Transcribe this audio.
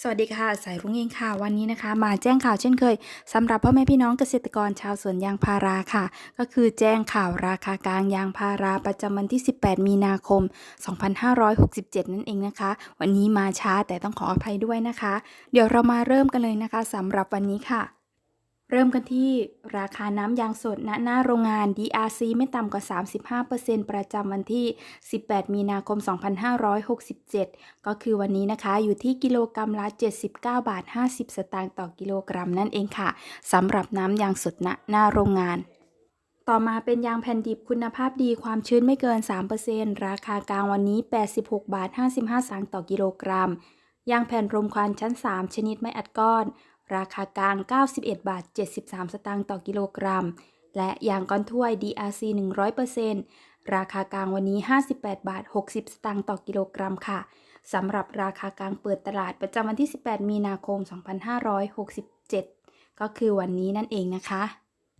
สวัสดีค่ะ สายรุ้งเองค่ะ วันนี้นะคะ มาแจ้งข่าวเช่นเคยสำหรับพ่อแม่พี่น้องเกษตรกรชาวสวนยางพาราค่ะ ก็คือแจ้งข่าวราคากลางยางพาราประจำวันที่ 18 มีนาคม 2567 นั่นเองนะคะ วันนี้มาช้าแต่ต้องขออภัยด้วยนะคะ เดี๋ยวเรามาเริ่มกันเลยนะคะสำหรับวันนี้ค่ะ เริ่มกันที่ราคาน้ำยางสดณหน้าโรงงาน DRC ไม่ต่ำกว่า 35%ประจำวันที่ 18 มีนาคม 2567 ก็คือวันนี้นะคะ อยู่ที่กิโลกรัมละ 79 บาท 50 สตางค์ต่อกิโลกรัมนั่นเองค่ะสำหรับน้ำยางสดณหน้าโรงงาน ต่อมาเป็นยางแผ่นดิบคุณภาพดีความชื้นไม่เกิน 3%ราคากลางวันนี้ 86 บาท 55 สตางค์ต่อกิโลกรัมยางแผ่นรมควันชั้น 3 ชนิดไม่อัดก้อน ราคากลาง 91 บาท 73 สตางค์ต่อกิโลกรัม และยางก้อนถ้วย DRC 100%ราคากลางวันนี้ 58 บาท 60 สตางค์ต่อกิโลกรัมค่ะ สำหรับราคากลางเปิดตลาดประจำวันที่ 18 มีนาคม 2567 ก็คือวันนี้นั่นเองนะคะ